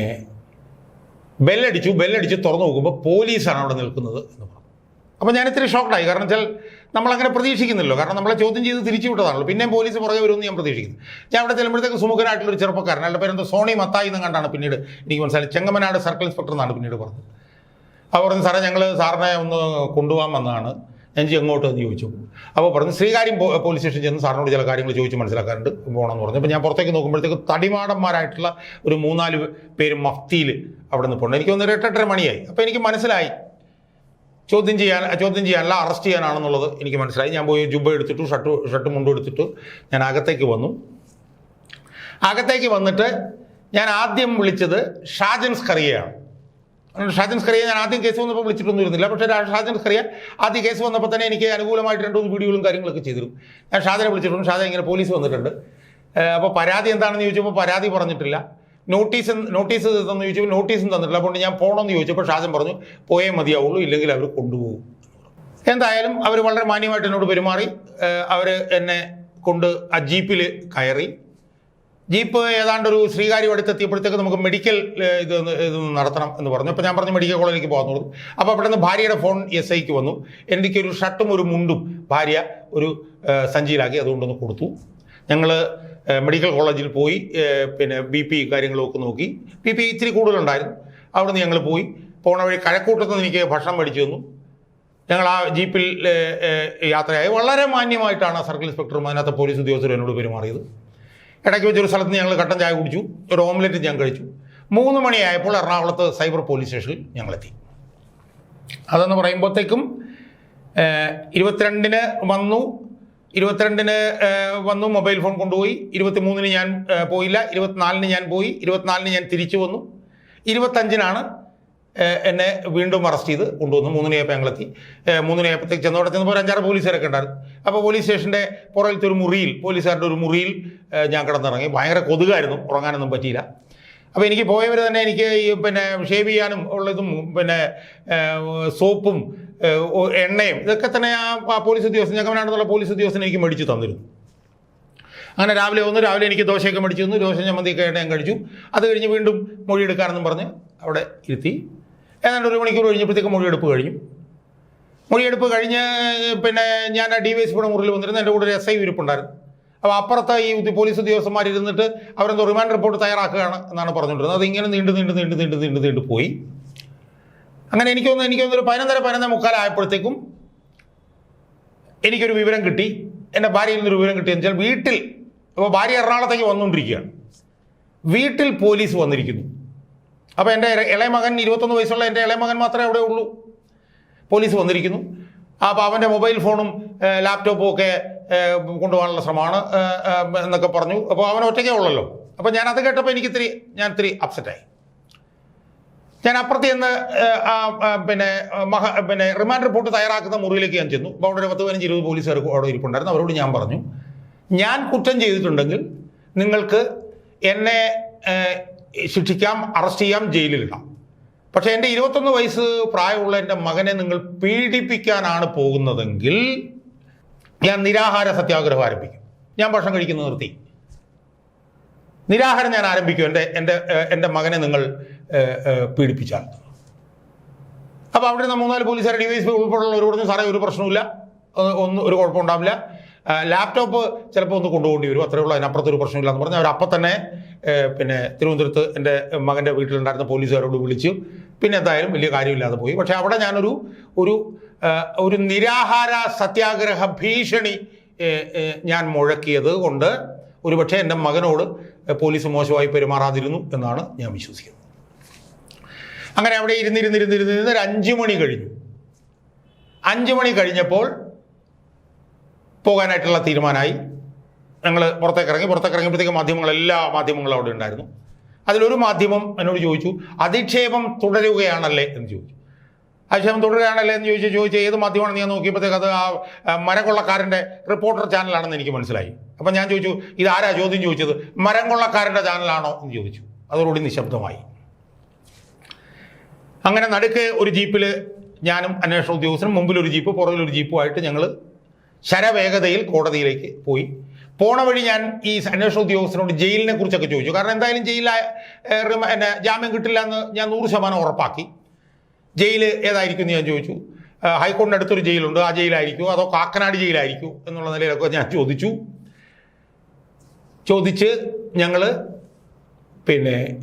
ബെല്ലടിച്ചു ബെല്ലടിച്ച് തുറന്നു നോക്കുമ്പോൾ പോലീസാണ് അവിടെ നിൽക്കുന്നത് എന്ന് പറഞ്ഞു. അപ്പോൾ ഞാൻ ഇത്തിരി ഷോക്ക്ഡായി. കാരണം വെച്ചാൽ നമ്മളങ്ങനെ പ്രതീക്ഷിക്കുന്നില്ലല്ലോ. കാരണം നമ്മളെ ചോദ്യം ചെയ്ത് തിരിച്ചു വിട്ടതാണല്ലോ. പിന്നെയും പോലീസ് പുറകെ വരുമെന്ന് ഞാൻ പ്രതീക്ഷിക്കുന്നു. ഞാൻ അവിടെ ചെല്ലുമ്പോഴത്തേക്ക് സുമുഖനായിട്ടുള്ള ഒരു ചെറുപ്പക്കാരൻ. അല്ല പേരെന്തോ സോണി മത്തായി എന്ന് കണ്ടാണ് പിന്നീട് എനിക്ക് മനസ്സിലായി. ചെങ്ങമനാട് സർക്കിൾ ഇൻസ്പെക്ടർ എന്നാണ് പിന്നീട് പറഞ്ഞത്. അവർ പറഞ്ഞു സാറേ ഞങ്ങൾ സാറിനെ ഒന്ന് കൊണ്ടുപോകാൻ വന്നതാണ്. ഞാൻ എങ്ങോട്ട് എന്ന് ചോദിച്ചു. അപ്പോൾ പറഞ്ഞു ശ്രീകാര്യം പോലീസ് സ്റ്റേഷൻ ചെന്ന് സാറിനോട് ചില കാര്യങ്ങൾ ചോദിച്ച് മനസ്സിലാക്കാറുണ്ട്. പോകണമെന്ന് പറഞ്ഞു. അപ്പോൾ ഞാൻ പുറത്തേക്ക് നോക്കുമ്പോഴത്തേക്ക് തടിമാടന്മാരായിട്ടുള്ള ഒരു മൂന്നാൽ പേര് മഫ്തിയിൽ അവിടെ നിന്ന് പോകണം എനിക്ക് ഒരു എട്ടെട്ടര മണിയായി. അപ്പോൾ എനിക്ക് മനസ്സിലായി. ചോദ്യം ചെയ്യാൻ ചോദ്യം ചെയ്യാനല്ല അറസ്റ്റ് ചെയ്യാനാണെന്നുള്ളത് എനിക്ക് മനസ്സിലായി. ഞാൻ പോയി ജുബ എടുത്തിട്ടു ഷർട്ട് ഷർട്ട് മുണ്ടും എടുത്തിട്ടു ഞാൻ അകത്തേക്ക് വന്നു. അകത്തേക്ക് വന്നിട്ട് ഞാൻ ആദ്യം വിളിച്ചത് ഷാജൻ സ്കറിയയാണ് ഷാജൻ സ്ക്രിയ ഞാൻ ആദ്യം കേസ് വന്നപ്പോൾ വിളിച്ചിട്ടൊന്നും ഇരുന്നില്ല. പക്ഷേ ഷാജൻ സ്ക്രിയ ആദ്യം കേസ് വന്നപ്പോൾ തന്നെ എനിക്ക് അനുകൂലമായിട്ട് രണ്ട് മൂന്ന് വീഡിയോകളും കാര്യങ്ങളൊക്കെ ചെയ്തിരുന്നു. ഞാൻ ഷാജനെ വിളിച്ചിട്ടുണ്ട്. ഷാജൻ ഇങ്ങനെ പോലീസ് വന്നിട്ടുണ്ട്. അപ്പോൾ പരാതി എന്താണെന്ന് ചോദിച്ചപ്പോൾ പരാതി പറഞ്ഞിട്ടില്ല. നോട്ടീസ് നോട്ടീസ് തന്നു ചോദിച്ചപ്പോൾ നോട്ടീസും തന്നിട്ടില്ല. അപ്പോൾ ഞാൻ പോകണമെന്ന് ചോദിച്ചപ്പോൾ ഷാജൻ പറഞ്ഞു പോയേ മതിയാവുള്ളൂ ഇല്ലെങ്കിൽ അവർ കൊണ്ടുപോകും. എന്തായാലും അവർ വളരെ മാന്യമായിട്ട് എന്നോട് പെരുമാറി. അവർ എന്നെ കൊണ്ട് ആ ജീപ്പിൽ കയറി. ജീപ്പ് ഏതാണ്ട് ഒരു ശ്രീകാര്യം അടുത്തെത്തിയപ്പോഴത്തേക്ക് നമുക്ക് മെഡിക്കൽ ഇത് ഇത് നടത്തണം എന്ന് പറഞ്ഞു. അപ്പോൾ ഞാൻ പറഞ്ഞു മെഡിക്കൽ കോളേജിലേക്ക് പോകുന്നുള്ളൂ അപ്പോൾ അവിടെ നിന്ന് ഭാര്യയുടെ ഫോൺ എസ് ഐക്ക് വന്നു. എനിക്കൊരു ഷർട്ടും ഒരു മുണ്ടും ഭാര്യ ഒരു സഞ്ചിയിലാക്കി അതുകൊണ്ടൊന്ന് കൊടുത്തു. ഞങ്ങൾ മെഡിക്കൽ കോളേജിൽ പോയി പിന്നെ ബി പി കാര്യങ്ങളൊക്കെ നോക്കി. ബി പി ഇത്തിരി കൂടുതലുണ്ടായിരുന്നു. അവിടെ നിന്ന് ഞങ്ങൾ പോയി. പോണ വഴി കഴക്കൂട്ടത്ത് നിന്ന് എനിക്ക് ഭക്ഷണം മേടിച്ചു തന്നു. ഞങ്ങൾ ആ ജീപ്പിൽ യാത്രയായി. വളരെ മാന്യമായിട്ടാണ് സർക്കിൾ ഇൻസ്പെക്ടറും അതിനകത്ത് പോലീസ് ഉദ്യോഗസ്ഥരും എന്നോട് പെരുമാറിയത്. ഇടയ്ക്ക് വെച്ചൊരു സ്ഥലത്ത് ഞങ്ങൾ കട്ടൻ ചായ കുടിച്ചു ഒരു ഓംലെറ്റ് ഞാൻ കഴിച്ചു. മൂന്ന് മണിയായപ്പോൾ എറണാകുളത്ത് സൈബർ പോലീസ് സ്റ്റേഷനിൽ ഞങ്ങളെത്തി. അതെന്ന് പറയുമ്പോഴത്തേക്കും ഇരുപത്തിരണ്ടിന് വന്നു ഇരുപത്തിരണ്ടിന് വന്നു മൊബൈൽ ഫോൺ കൊണ്ടുപോയി ഇരുപത്തിമൂന്നിന് ഞാൻ ഏഹ്, പോയില്ല ഇരുപത്തിനാലിന് ഞാൻ പോയി ഇരുപത്തിനാലിന് ഞാൻ തിരിച്ചു വന്നു. ഇരുപത്തഞ്ചിനാണ് എന്നെ വീണ്ടും അറസ്റ്റ് ചെയ്ത് കൊണ്ടുവന്നു. മൂന്നിനയപ്പോൾ ഞങ്ങളെത്തി. മൂന്നിനയപ്പത്തേക്ക് ചെന്നവിടെ ചെന്നപ്പോൾ ഒരു അഞ്ചാറ് പോലീസുകാരൊക്കെ ഉണ്ടായിരുന്നു. അപ്പോൾ പോലീസ് സ്റ്റേഷന്റെ പുറകിലത്തെ ഒരു മുറിയിൽ പോലീസുകാരുടെ ഒരു മുറിയിൽ ഞാൻ കിടന്നിറങ്ങി. ഭയങ്കര കൊതുകായിരുന്നു. ഉറങ്ങാനൊന്നും പറ്റിയില്ല. അപ്പോൾ എനിക്ക് പോയവർ തന്നെ എനിക്ക് ഈ പിന്നെ ഷേവ് ചെയ്യാനും ഉള്ളതും പിന്നെ സോപ്പും എണ്ണയും ഇതൊക്കെ തന്നെ ആ പോലീസ് ഉദ്യോഗസ്ഥൻ ഞങ്ങനാണെന്നുള്ള പോലീസ് ഉദ്യോഗസ്ഥൻ എനിക്ക് മേടിച്ച് തന്നിരുന്നു. അങ്ങനെ രാവിലെ വന്നു രാവിലെ എനിക്ക് ദോശയൊക്കെ മേടിച്ചു തന്നു. ദോശ ചമ്മന്തിയൊക്കെ ഞാൻ കഴിച്ചു. അത് കഴിഞ്ഞ് വീണ്ടും മൊഴിയെടുക്കാനെന്നും പറഞ്ഞ് അവിടെ ഇരുത്തി. ഏതാണ്ട് ഒരു മണിക്കൂർ കഴിഞ്ഞപ്പോഴത്തേക്ക് മൊഴിയെടുപ്പ് കഴിഞ്ഞു. മൊഴിയെടുപ്പ് കഴിഞ്ഞ് പിന്നെ ഞാൻ ഡി വൈ എസ് പിയുടെ മുറിയിൽ വന്നിരുന്നു. എന്റെ കൂടെ ഒരു എസ് ഐ ഇരിപ്പുണ്ടായിരുന്നു അപ്പോൾ അപ്പുറത്ത് ഈ പോലീസ് ഉദ്യോഗസ്ഥന്മാർ ഇരുന്നിട്ട് അവരെന്തോ റിമാൻഡ് റിപ്പോർട്ട് തയ്യാറാക്കുകയാണ് എന്നാണ് പറഞ്ഞുകൊണ്ടിരുന്നത് അത് ഇങ്ങനെ നീണ്ടു നീണ്ടു നീണ്ടു നീണ്ടു നീണ്ടു നീണ്ടു പോയി. അങ്ങനെ എനിക്ക് തോന്നുന്നു എനിക്ക് തോന്നുന്നു ഒരു പതിനൊന്നര പതിനൊന്നര മുക്കാലായപ്പോഴത്തേക്കും എനിക്കൊരു വിവരം കിട്ടി. എന്റെ ഭാര്യയിൽ നിന്നൊരു വിവരം കിട്ടി എന്ന് വെച്ചാൽ വീട്ടിൽ ഇപ്പോൾ ഭാര്യ എറണാകുളത്തേക്ക് വന്നുകൊണ്ടിരിക്കുകയാണ്. വീട്ടിൽ പോലീസ് വന്നിരിക്കുന്നു. അപ്പോൾ എന്റെ ഇളയ മകൻ ഇരുപത്തൊന്ന് വയസ്സുള്ള എന്റെ ഇളയ മകൻ മാത്രമേ അവിടെ ഉള്ളൂ. പോലീസ് വന്നിരിക്കുന്നു. അപ്പോൾ അവന്റെ മൊബൈൽ ഫോണും ലാപ്ടോപ്പും ഒക്കെ കൊണ്ടുപോകാനുള്ള ശ്രമമാണ് എന്നൊക്കെ പറഞ്ഞു. അപ്പോൾ അവൻ ഒറ്റയ്ക്കേ ഉള്ളല്ലോ. അപ്പോൾ ഞാൻ അത് കേട്ടപ്പോൾ എനിക്ക് ഇത്തിരി ഞാൻ ഇത്തിരി അപ്സെറ്റായി ഞാൻ അപ്പുറത്ത് ചെന്ന് പിന്നെ മഹ പിന്നെ റിമാൻഡ് റിപ്പോർട്ട് തയ്യാറാക്കുന്ന മുറിയിലേക്ക് ഞാൻ ചെന്നു. അപ്പോൾ അവിടെ ഒരു പത്ത് പതിനഞ്ച് ഇരുപത് പോലീസുകാർ അവിടെ ഇരിപ്പുണ്ടായിരുന്നു. അവരോട് ഞാൻ പറഞ്ഞു ഞാൻ കുറ്റം ചെയ്തിട്ടുണ്ടെങ്കിൽ നിങ്ങൾക്ക് എന്നെ ശിക്ഷിക്കാം അറസ്റ്റ് ചെയ്യാം ജയിലിലിടാം പക്ഷേ എന്റെ ഇരുപത്തൊന്ന് വയസ്സ് പ്രായമുള്ള എന്റെ മകനെ നിങ്ങൾ പീഡിപ്പിക്കാനാണ് പോകുന്നതെങ്കിൽ ഞാൻ നിരാഹാര സത്യാഗ്രഹം ആരംഭിക്കും. ഞാൻ ഭക്ഷണം കഴിക്കുന്നത് നിർത്തി. നിരാഹാരം ഞാൻ ആരംഭിക്കും. എന്റെ എന്റെ എന്റെ മകനെ നിങ്ങൾ പീഡിപ്പിച്ചാൽ. അപ്പോൾ അവിടെ നിന്ന് മൂന്നാൽ പോലീസുകാർ ഡി വൈ എസ് പി ഉൾപ്പെടെയുള്ളവർ പറഞ്ഞു സാറേ ഒരു പ്രശ്നമില്ല ഒന്ന് ഒരു കുഴപ്പമുണ്ടാവില്ല. ലാപ്ടോപ്പ് ചിലപ്പോൾ ഒന്ന് കൊണ്ടുപോകേണ്ടി വരും. അത്രേ ഉള്ളൂ. അതിനപ്പുറത്തൊരു പ്രശ്നമില്ല എന്ന് അവർ അപ്പം തന്നെ പിന്നെ തിരുവനന്തപുരത്ത് എന്റെ മകന്റെ വീട്ടിലുണ്ടായിരുന്ന പോലീസുകാരോട് വിളിച്ചു. പിന്നെ എന്തായാലും വലിയ കാര്യമില്ലാതെ പോയി. പക്ഷേ അവിടെ ഞാനൊരു ഒരു ഒരു നിരാഹാര സത്യാഗ്രഹ ഭീഷണി ഞാൻ മുഴക്കിയത് കൊണ്ട് ഒരുപക്ഷെ എന്റെ മകനോട് പോലീസ് മോശമായി പെരുമാറാതിരുന്നു എന്നാണ് ഞാൻ വിശ്വസിക്കുന്നത്. അങ്ങനെ അവിടെ ഇരുന്നിരുന്നിരുന്നിരുന്നിരുന്ന് ഒരു അഞ്ച് മണി കഴിഞ്ഞു. അഞ്ച് മണി കഴിഞ്ഞപ്പോൾ പോകാനായിട്ടുള്ള തീരുമാനമായി. ഞങ്ങൾ പുറത്തേക്ക് ഇറങ്ങി പുറത്തേക്ക് ഇറങ്ങിയപ്പോഴത്തേക്ക് മാധ്യമങ്ങൾ എല്ലാ മാധ്യമങ്ങളും അവിടെ ഉണ്ടായിരുന്നു. അതിലൊരു മാധ്യമം എന്നോട് ചോദിച്ചു അധിക്ഷേപം തുടരുകയാണല്ലേ? എന്ന് ചോദിച്ചു. അധിക്ഷേപം തുടരുകയാണല്ലേ എന്ന് ചോദിച്ചു ചോദിച്ച ഏത് മാധ്യമമാണ് ഞാൻ നോക്കിയപ്പോഴത്തേക്ക് അത് ആ മരകൊള്ളക്കാരന്റെ റിപ്പോർട്ടർ ചാനലാണെന്ന് എനിക്ക് മനസ്സിലായി. അപ്പം ഞാൻ ചോദിച്ചു ഇത് ആരാ ചോദ്യം ചോദിച്ചത്? മരംകൊള്ളക്കാരന്റെ ചാനലാണോ? എന്ന് ചോദിച്ചു. അതോടുകൂടി നിശബ്ദമായി. അങ്ങനെ നടുക്ക് ഒരു ജീപ്പിൽ ഞാനും അന്വേഷണ ഉദ്യോഗസ്ഥനും മുമ്പിലൊരു ജീപ്പ് പുറകിലൊരു ജീപ്പുമായിട്ട് ഞങ്ങൾ ശരവേഗതയിൽ കോടതിയിലേക്ക് പോയി. പോണ വഴി ഞാൻ ഈ അന്വേഷണ ഉദ്യോഗസ്ഥനോട് ജയിലിനെ കുറിച്ചൊക്കെ ചോദിച്ചു. കാരണം എന്തായാലും ജയിലിൽ എന്നെ ജാമ്യം കിട്ടില്ല എന്ന് ഞാൻ നൂറ് ശതമാനം ഉറപ്പാക്കി. ജയിൽ ഏതായിരിക്കും എന്ന് ഞാൻ ചോദിച്ചു. ഹൈക്കോടതി അടുത്തൊരു ജയിലുണ്ട് ആ ജയിലായിരിക്കും അതോ കാക്കനാട് ജയിലായിരിക്കും എന്നുള്ള നിലയിലൊക്കെ ഞാൻ ചോദിച്ചു. ചോദിച്ച് ഞങ്ങൾ പിന്നെ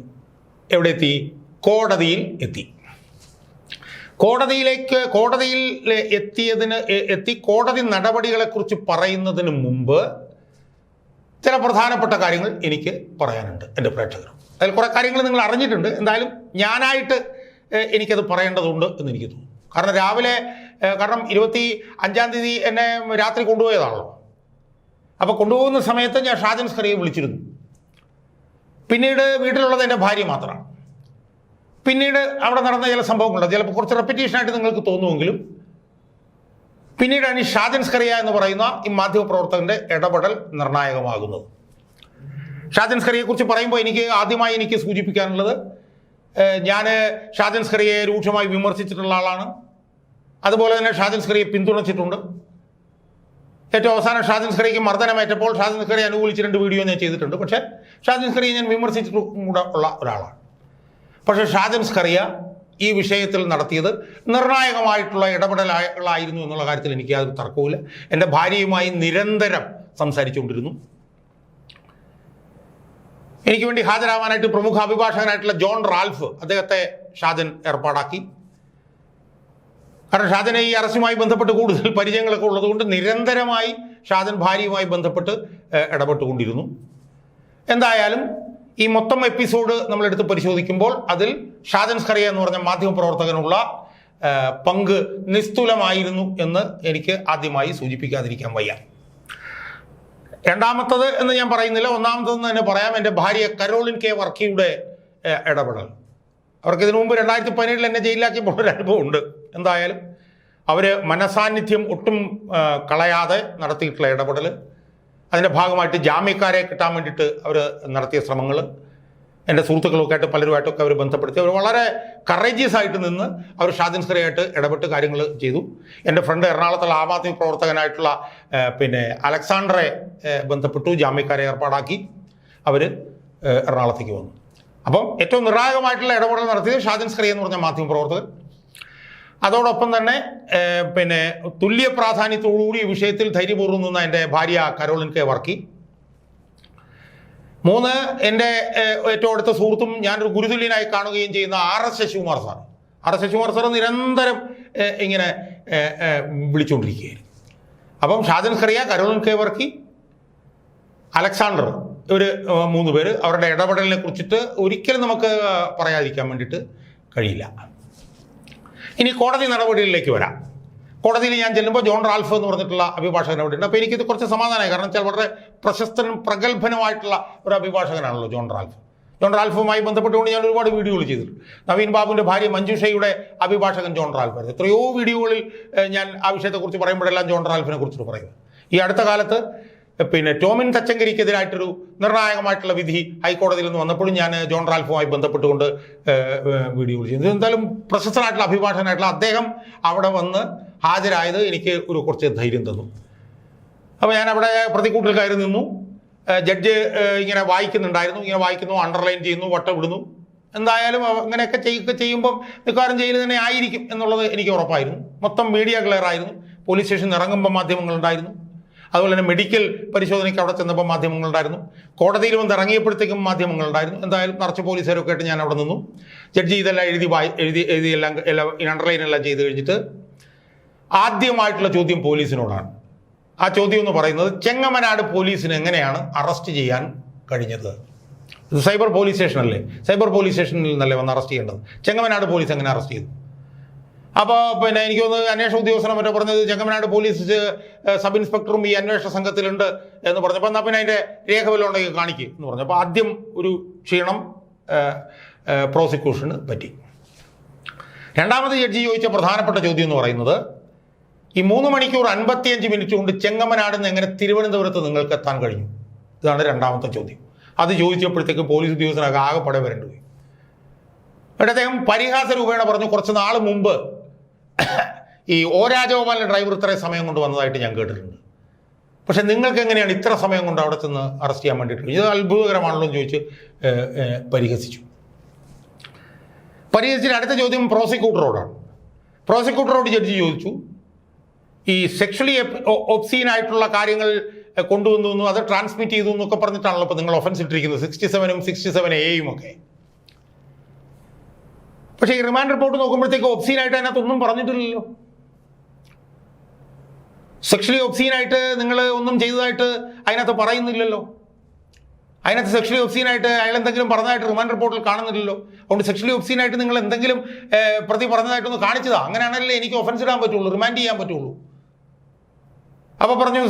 എവിടെ എത്തി കോടതിയിൽ എത്തി. കോടതിയിലേക്ക് കോടതിയിൽ എത്തിയതിന് എത്തി കോടതി നടപടികളെക്കുറിച്ച് പറയുന്നതിന് മുമ്പ് ചില പ്രധാനപ്പെട്ട കാര്യങ്ങൾ എനിക്ക് പറയാനുണ്ട് എന്റെ പ്രേക്ഷകർ അതിൽ കുറേ കാര്യങ്ങൾ നിങ്ങൾ അറിഞ്ഞിട്ടുണ്ട്. എന്തായാലും ഞാനായിട്ട് എനിക്കത് പറയേണ്ടതുണ്ട് എന്ന് എനിക്ക് തോന്നുന്നു. കാരണം രാവിലെ കാരണം ഇരുപത്തി അഞ്ചാം തീയതി എന്നെ രാത്രി കൊണ്ടുപോയതാണല്ലോ. അപ്പോൾ കൊണ്ടുപോകുന്ന സമയത്ത് ഞാൻ ഷാജൻ സ്കറിയെ വിളിച്ചിരുന്നു. പിന്നീട് വീട്ടിലുള്ളത് എന്റെ ഭാര്യ മാത്രമാണ്. പിന്നീട് അവിടെ നടന്ന ചില സംഭവങ്ങളുണ്ട്. ചിലപ്പോൾ കുറച്ച് റെപ്പിറ്റേഷനായിട്ട് നിങ്ങൾക്ക് തോന്നുമെങ്കിലും പിന്നീടാണ് ഈ ഷാജൻ സ്കറിയ എന്ന് പറയുന്ന ഈ മാധ്യമപ്രവർത്തകന്റെ ഇടപെടൽ നിർണായകമാകുന്നത് ഷാജൻ സ്കറിയെക്കുറിച്ച് പറയുമ്പോൾ എനിക്ക് ആദ്യമായി എനിക്ക് സൂചിപ്പിക്കാനുള്ളത് ഞാൻ ഷാജൻ സ്കറിയെ രൂക്ഷമായി വിമർശിച്ചിട്ടുള്ള ആളാണ്. അതുപോലെ തന്നെ ഷാജൻ സ്കറിയെ പിന്തുണച്ചിട്ടുണ്ട്. ഏറ്റവും അവസാനം ഷാജൻ സ്കറിക്ക് മർദ്ദനമേറ്റപ്പോൾ ഷാജൻ സ്കറിയെ അനുകൂലിച്ച് രണ്ട് വീഡിയോ ഞാൻ ചെയ്തിട്ടുണ്ട്. പക്ഷേ ഷാജൻ സ്കറിയെ ഞാൻ വിമർശിച്ചിട്ടും കൂടെ ഉള്ള ഒരാളാണ്. പക്ഷേ ഷാജൻ സ്കറിയ ഈ വിഷയത്തിൽ നടത്തിയത് നിർണായകമായിട്ടുള്ള ഇടപെടലുകളായിരുന്നു എന്നുള്ള കാര്യത്തിൽ എനിക്ക് യാതൊരു തർക്കവുമില്ല. എന്റെ ഭാര്യയുമായി നിരന്തരം സംസാരിച്ചുകൊണ്ടിരുന്നു. എനിക്ക് വേണ്ടി ഹാജരാവാനായിട്ട് പ്രമുഖ അഭിഭാഷകനായിട്ടുള്ള ജോൺ റാൽഫ് അദ്ദേഹത്തെ ഷാജൻ ഏർപ്പാടാക്കി. കാരണം ഷാജനെ ഈ അറസ്റ്റുമായി ബന്ധപ്പെട്ട് കൂടുതൽ പരിചയങ്ങളൊക്കെ ഉള്ളതുകൊണ്ട് നിരന്തരമായി ഷാജൻ ഭാര്യയുമായി ബന്ധപ്പെട്ട് ഇടപെട്ടുകൊണ്ടിരുന്നു. എന്തായാലും ഈ മൊത്തം എപ്പിസോഡ് നമ്മൾ നമ്മളെടുത്ത് പരിശോധിക്കുമ്പോൾ അതിൽ ഷാജൻ സ്കറിയ എന്ന് പറഞ്ഞ മാധ്യമപ്രവർത്തകനുള്ള പങ്ക് നിസ്തുലമായിരുന്നു എന്ന് എനിക്ക് ആദ്യമായി സൂചിപ്പിക്കാതിരിക്കാൻ വയ്യ. രണ്ടാമത്തത് എന്ന് ഞാൻ പറയുന്നില്ല. ഒന്നാമത്തതെന്ന് തന്നെ പറയാം. എന്റെ ഭാര്യ കരോളിൻ കെ വർക്കിയുടെ ഇടപെടൽ. അവർക്ക് ഇതിനു മുമ്പ് രണ്ടായിരത്തി പതിനേഴിൽ എന്നെ ജയിലിലാക്കിയപ്പോൾ ഒരു അനുഭവം ഉണ്ട്. എന്തായാലും അവർ മനസാന്നിധ്യം ഒട്ടും കളയാതെ നടത്തിയിട്ടുള്ള ഇടപെടൽ അതിന്റെ ഭാഗമായിട്ട് ജാമ്യക്കാരെ കിട്ടാൻ വേണ്ടിയിട്ട് അവർ നടത്തിയ ശ്രമങ്ങൾ എന്റെ സുഹൃത്തുക്കളൊക്കെ ആയിട്ട് പലരുമായിട്ടൊക്കെ അവർ ബന്ധപ്പെടുത്തി അവർ വളരെ കറേജിയസ് ആയിട്ട് നിന്ന് അവർ ഷാജൻ സ്കറിയായിട്ട് ഇടപെട്ട് കാര്യങ്ങൾ ചെയ്തു. എന്റെ ഫ്രണ്ട് എറണാകുളത്തുള്ള ആം ആദ്മി പ്രവർത്തകനായിട്ടുള്ള പിന്നെ അലക്സാണ്ടറെ ബന്ധപ്പെട്ടു ജാമ്യക്കാരെ ഏർപ്പാടാക്കി അവർ എറണാകുളത്തേക്ക് വന്നു. അപ്പം ഏറ്റവും നിർണായകമായിട്ടുള്ള ഇടപെടൽ നടത്തിയത് ഷാജൻ സ്ക്രീ എന്ന് പറഞ്ഞ മാധ്യമപ്രവർത്തകൻ. അതോടൊപ്പം തന്നെ പിന്നെ തുല്യ പ്രാധാന്യത്തോടുകൂടി ഈ വിഷയത്തിൽ ധൈര്യപൂർവം നിന്ന എന്റെ ഭാര്യ കരോളിൻ കെ വർക്കി. മൂന്ന് എന്റെ ഏറ്റവും അടുത്ത സുഹൃത്തും ഞാനൊരു ഗുരുതുല്യനായി കാണുകയും ചെയ്യുന്ന R S Sasikumar sir R S Sasikumar sir നിരന്തരം ഇങ്ങനെ വിളിച്ചുകൊണ്ടിരിക്കുകയായിരുന്നു അപ്പം Shajan Kariya Caroline K Varkey Alexander ഇവർ മൂന്ന് പേര് അവരുടെ ഇടപെടലിനെ കുറിച്ചിട്ട് ഒരിക്കലും നമുക്ക് പറയാതിരിക്കാൻ വേണ്ടിയിട്ട് കഴിയില്ല. ഇനി കോടതി നടപടികളിലേക്ക് വരാം. കോടതിയിൽ ഞാൻ ചെല്ലുമ്പോൾ ജോൺ റാൽഫ് എന്ന് പറഞ്ഞിട്ടുള്ള അഭിഭാഷകൻ അവിടെ ഉണ്ട് അപ്പോൾ എനിക്കിത് കുറച്ച് സമാധാനമായി. കാരണം വെച്ചാൽ വളരെ പ്രശസ്തനും പ്രഗത്ഭനുമായിട്ടുള്ള ഒരു അഭിഭാഷകനാണല്ലോ ജോൺ റാൽഫ്. ജോൺ റാൽഫുമായി ബന്ധപ്പെട്ടുകൊണ്ട് ഞാൻ ഒരുപാട് വീഡിയോകൾ ചെയ്തിട്ടുണ്ട്. നവീൻ ബാബുവിന്റെ ഭാര്യ മഞ്ജുഷയുടെ അഭിഭാഷകൻ ജോൺ റാൽഫായിരുന്നു എത്രയോ വീഡിയോകളിൽ ഞാൻ ആ വിഷയത്തെക്കുറിച്ച് പറയുമ്പോഴെല്ലാം ജോൺ റാൽഫിനെ കുറിച്ചിട്ട് പറയുന്നത് ഈ അടുത്ത കാലത്ത് പിന്നെ ടോമിൻ തച്ചങ്കരിക്കെതിരായിട്ടൊരു നിർണായകമായിട്ടുള്ള വിധി ഹൈക്കോടതിയിൽ നിന്ന് വന്നപ്പോഴും ഞാൻ ജോൺ റാൽഫുമായി ബന്ധപ്പെട്ടുകൊണ്ട് വീഡിയോ ചെയ്തു എന്തായാലും പ്രശസ്തനായിട്ടുള്ള അഭിഭാഷകനായിട്ടുള്ള അദ്ദേഹം അവിടെ വന്ന് ഹാജരായത് എനിക്ക് ഒരു കുറച്ച് ധൈര്യം തന്നു. അപ്പോൾ ഞാൻ അവിടെ പ്രതിക്കൂട്ടിൽ കയറി നിന്നു. ജഡ്ജ് ഇങ്ങനെ വായിക്കുന്നുണ്ടായിരുന്നു. ഇങ്ങനെ വായിക്കുന്നു അണ്ടർലൈൻ ചെയ്യുന്നു വട്ടം വട്ടമിടുന്നു. എന്തായാലും അങ്ങനെയൊക്കെ ചെയ്യുക ചെയ്യുമ്പം മിക്കവാറും ജയിലിൽ തന്നെ ആയിരിക്കും എന്നുള്ളത് എനിക്ക് ഉറപ്പായിരുന്നു. മൊത്തം മീഡിയ ക്ലിയർ ആയിരുന്നു. പോലീസ് സ്റ്റേഷനിൽ ഇറങ്ങുമ്പോൾ മാധ്യമങ്ങളുണ്ടായിരുന്നു അതുപോലെ തന്നെ മെഡിക്കൽ പരിശോധനയ്ക്ക് അവിടെ ചെന്നപ്പോൾ മാധ്യമങ്ങളുണ്ടായിരുന്നു. കോടതിയിൽ വന്ന് ഇറങ്ങിയപ്പോഴത്തേക്കും മാധ്യമങ്ങളുണ്ടായിരുന്നു. എന്തായാലും നിറച്ച് പോലീസുകാരൊക്കെ ആയിട്ട് ഞാൻ അവിടെ നിന്നു. ജഡ്ജി ഇതെല്ലാം എഴുതി വായി എഴുതി എഴുതി എല്ലാം എല്ലാം അണ്ടർലൈൻ എല്ലാം ചെയ്ത് കഴിഞ്ഞിട്ട് ആദ്യമായിട്ടുള്ള ചോദ്യം പോലീസിനോടാണ്. ആ ചോദ്യം എന്ന് പറയുന്നത് ചെങ്ങമനാട് പോലീസിന് എങ്ങനെയാണ് അറസ്റ്റ് ചെയ്യാൻ കഴിഞ്ഞത്? സൈബർ പോലീസ് സ്റ്റേഷനല്ലേ? സൈബർ പോലീസ് സ്റ്റേഷനിൽ നിന്നല്ലേ വന്ന് അറസ്റ്റ് ചെയ്യേണ്ടത്? ചെങ്ങമനാട് പോലീസ് എങ്ങനെ അറസ്റ്റ് ചെയ്തു? അപ്പോൾ പിന്നെ എനിക്ക് തോന്നുന്നു അന്വേഷണ ഉദ്യോഗസ്ഥനെ മറ്റോ പറഞ്ഞത് ചെങ്ങമനാട് പോലീസ് സബ് ഇൻസ്പെക്ടറും ഈ അന്വേഷണ സംഘത്തിലുണ്ട് എന്ന് പറഞ്ഞപ്പോൾ എന്നാൽ പിന്നെ അതിന്റെ രേഖ വല്ലതും ഉണ്ടെങ്കിൽ കാണിക്കുക എന്ന് പറഞ്ഞു അപ്പോൾ ആദ്യം ഒരു ക്ഷീണം പ്രോസിക്യൂഷന് പറ്റി. രണ്ടാമത് ജഡ്ജി ചോദിച്ച പ്രധാനപ്പെട്ട ചോദ്യം എന്ന് പറയുന്നത് ഈ മൂന്ന് മണിക്കൂർ അൻപത്തിയഞ്ച് മിനിറ്റ് കൊണ്ട് ചെങ്ങമനാട് നിന്ന് എങ്ങനെ തിരുവനന്തപുരത്ത് നിങ്ങൾക്ക് എത്താൻ കഴിഞ്ഞു? ഇതാണ് രണ്ടാമത്തെ ചോദ്യം. അത് ചോദിച്ചപ്പോഴത്തേക്ക് പോലീസ് ഉദ്യോഗസ്ഥനൊക്കെ ആകെപ്പടെ വരേണ്ടി പോയി. അദ്ദേഹം പരിഹാസ രൂപേണ പറഞ്ഞു കുറച്ച് നാൾ മുമ്പ് ഈ ഓ രാജഗോപാലിന്റെ ഡ്രൈവർ ഇത്രയും സമയം കൊണ്ട് വന്നതായിട്ട് ഞാൻ കേട്ടിട്ടുണ്ട്. പക്ഷെ നിങ്ങൾക്ക് എങ്ങനെയാണ് ഇത്ര സമയം കൊണ്ട് അവിടെ ചെന്ന് അറസ്റ്റ് ചെയ്യാൻ വേണ്ടിയിട്ട്? ഇത് അത്ഭുതകരമാണല്ലോ എന്ന് ചോദിച്ച് പരിഹസിച്ചു. പരിഹസിച്ചിട്ട് അടുത്ത ചോദ്യം പ്രോസിക്യൂട്ടറോടാണ്. പ്രോസിക്യൂട്ടറോട് ജഡ്ജി ചോദിച്ചു ഈ സെക്ഷലി ഒബ്സീൻ ആയിട്ടുള്ള കാര്യങ്ങൾ കൊണ്ടുവന്നു അത് ട്രാൻസ്മിറ്റ് ചെയ്തു എന്നൊക്കെ പറഞ്ഞിട്ടാണല്ലോ ഇപ്പോൾ നിങ്ങൾ ഒഫൻസ് ഇട്ടിരിക്കുന്നത്. സിക്സ്റ്റി സെവനും സിക്സ്റ്റി സെവൻ എയും ഒക്കെ. പക്ഷേ ഈ റിമാൻഡ് റിപ്പോർട്ട് നോക്കുമ്പോഴത്തേക്ക് ഒബ്സീനായിട്ട് അതിനകത്തൊന്നും പറഞ്ഞിട്ടില്ലല്ലോ. സെക്ഷലി ഒബ്സീനായിട്ട് നിങ്ങൾ ഒന്നും ചെയ്തതായിട്ട് അതിനകത്ത് പറയുന്നില്ലല്ലോ. അതിനകത്ത് സെക്ഷലി ഒബ്സീനായിട്ട് അയാൾ എന്തെങ്കിലും പറഞ്ഞതായിട്ട് റിമാൻഡ് റിപ്പോർട്ടിൽ കാണുന്നില്ലല്ലോ. അതുകൊണ്ട് സെക്ഷലി ഒബ്സീനായിട്ട് നിങ്ങൾ എന്തെങ്കിലും പ്രതി പറഞ്ഞതായിട്ടൊന്ന് കാണിച്ചതാ. അങ്ങനെയാണല്ലേ എനിക്ക് ഒഫൻസ് ഇടാൻ പറ്റുള്ളൂ റിമാൻഡ് ചെയ്യാൻ പറ്റുള്ളൂ. അപ്പോൾ പറഞ്ഞു